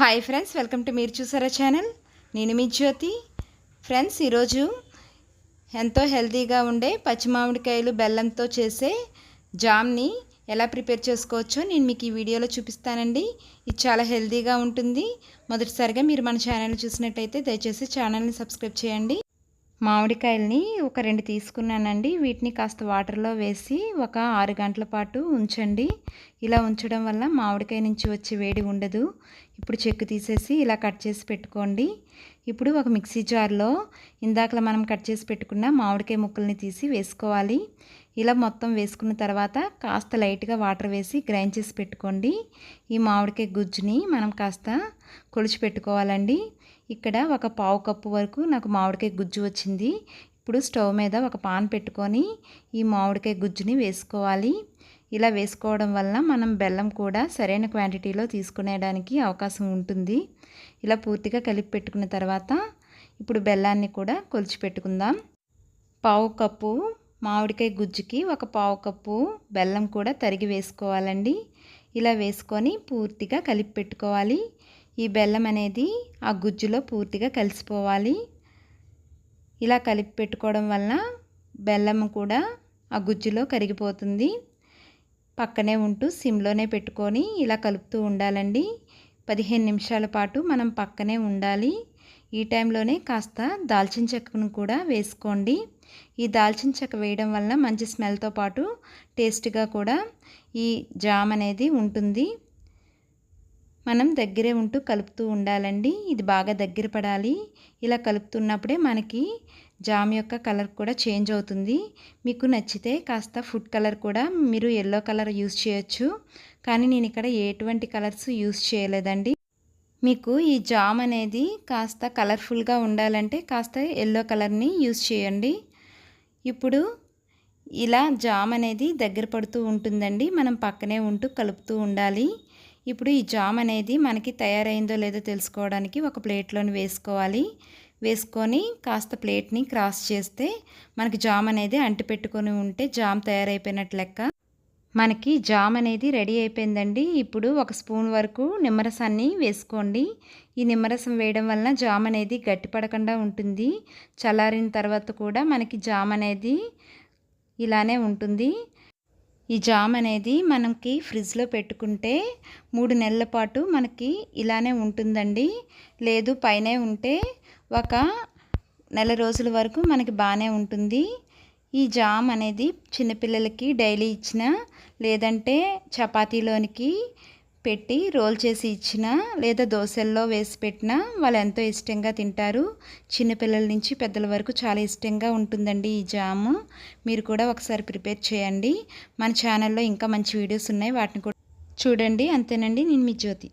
Hi friends welcome to మీరు చూసారా channel నేను మీ జ్యోతి. ఫ్రెండ్స్ ఈరోజు ఎంతో హెల్తీగా ఉండే పచ్చి మామిడికాయలు బెల్లంతో చేసే జామ్ని ఎలా ప్రిపేర్ చేసుకోవచ్చో నేను మీకు ఈ వీడియోలో చూపిస్తానండి. ఇది చాలా హెల్తీగా ఉంటుంది. మొదటిసారిగా మీరు మన ఛానల్ చూసినట్టయితే దయచేసి ఛానల్ని సబ్స్క్రైబ్ చేయండి. మామిడికాయలని ఒక రెండు తీసుకున్నానండి. వీటిని కాస్త వాటర్లో వేసి ఒక ఆరు గంటల పాటు ఉంచండి. ఇలా ఉంచడం వల్ల మామిడికాయ నుంచి వచ్చే వేడి ఉండదు. ఇప్పుడు చెక్కు తీసేసి ఇలా కట్ చేసి పెట్టుకోండి. ఇప్పుడు ఒక మిక్సీ జార్లో ఇందాకలా మనం కట్ చేసి పెట్టుకున్న మామిడికాయ ముక్కల్ని తీసి వేసుకోవాలి. ఇలా మొత్తం వేసుకున్న తర్వాత కాస్త లైట్గా వాటర్ వేసి గ్రైండ్ చేసి పెట్టుకోండి. ఈ మామిడికాయ గుజ్జుని మనం కాస్త కొలిచి పెట్టుకోవాలండి ఇక్కడ ఒక పావు కప్పు వరకు నాకు మామిడికాయ గుజ్జు వచ్చింది. ఇప్పుడు స్టవ్ మీద ఒక పాన్ పెట్టుకొని ఈ మామిడికాయ గుజ్జుని వేసుకోవాలి. ఇలా వేసుకోవడం వల్ల మనం బెల్లం కూడా సరైన క్వాంటిటీలో తీసుకునేడానికి అవకాశం ఉంటుంది. ఇలా పూర్తిగా కలిపి పెట్టుకున్న తర్వాత ఇప్పుడు బెల్లాన్ని కూడా కొలిచి పెట్టుకుందాం. పావు కప్పు మామిడికాయ గుజ్జుకి ఒక పావు కప్పు బెల్లం కూడా తరిగి వేసుకోవాలండి. ఇలా వేసుకొని పూర్తిగా కలిపి పెట్టుకోవాలి. ఈ బెల్లం అనేది ఆ గుజ్జులో పూర్తిగా కలిసిపోవాలి. ఇలా కలిపి పెట్టుకోవడం వలన బెల్లం కూడా ఆ గుజ్జులో కరిగిపోతుంది. పక్కనే ఉంటూ సిమ్లోనే పెట్టుకొని ఇలా కలుపుతూ ఉండాలండి. పదిహేను నిమిషాల పాటు మనం పక్కనే ఉండాలి. ఈ టైంలోనే కాస్త దాల్చిన చెక్కను కూడా వేసుకోండి. ఈ దాల్చిన చెక్క వేయడం వల్ల మంచి స్మెల్తో పాటు టేస్ట్గా కూడా ఈ జామ్ అనేది ఉంటుంది. మనం దగ్గరే ఉంటూ కలుపుతూ ఉండాలండి. ఇది బాగా దగ్గర పడాలి. ఇలా కలుపుతున్నప్పుడే మనకి జామ్ యొక్క కలర్ కూడా చేంజ్ అవుతుంది. మీకు నచ్చితే కాస్త ఫుడ్ కలర్ కూడా మీరు ఎల్లో కలర్ యూస్ చేయొచ్చు. కానీ నేను ఇక్కడ ఎటువంటి కలర్స్ యూస్ చేయలేదండి. మీకు ఈ జామ్ అనేది కాస్త కలర్ఫుల్గా ఉండాలంటే కాస్త ఎల్లో కలర్ని యూస్ చేయండి. ఇప్పుడు ఇలా జామ్ అనేది దగ్గర పడుతూ ఉంటుందండి. మనం పక్కనే ఉంటూ కలుపుతూ ఉండాలి. ఇప్పుడు ఈ జామ్ అనేది మనకి తయారైందో లేదో తెలుసుకోవడానికి ఒక ప్లేట్లోని వేసుకోవాలి. వేసుకొని కాస్త ప్లేట్ని క్రాస్ చేస్తే మనకి జామ్ అనేది అంటి పెట్టుకొని ఉంటే జామ్ తయారైపోయినట్టు లెక్క. మనకి జామ్ అనేది రెడీ అయిపోయిందండి. ఇప్పుడు ఒక స్పూన్ వరకు నిమ్మరసాన్ని వేసుకోండి. ఈ నిమ్మరసం వేయడం వలన జామ్ అనేది గట్టిపడకుండా ఉంటుంది. చల్లారిన తర్వాత కూడా మనకి జామ్ అనేది ఇలానే ఉంటుంది. ఈ జామ్ అనేది మనకి ఫ్రిడ్జ్లో పెట్టుకుంటే మూడు నెలల పాటు మనకి ఇలానే ఉంటుందండి. లేదు పైనే ఉంటే ఒక నెల రోజుల వరకు మనకి బాగానే ఉంటుంది. ఈ జామ్ అనేది చిన్నపిల్లలకి డైలీ ఇచ్చిన లేదంటే చపాతీలోనికి పెట్టి రోల్ చేసి ఇచ్చిన లేదా దోశల్లో వేసి పెట్టినా వాళ్ళు ఎంతో ఇష్టంగా తింటారు. చిన్నపిల్లల నుంచి పెద్దల వరకు చాలా ఇష్టంగా ఉంటుందండి ఈ జాము. మీరు కూడా ఒకసారి ప్రిపేర్ చేయండి. మన ఛానల్లో ఇంకా మంచి వీడియోస్ ఉన్నాయి. వాటిని కూడా చూడండి. అంతేనండి. నేను మీ జ్యోతి.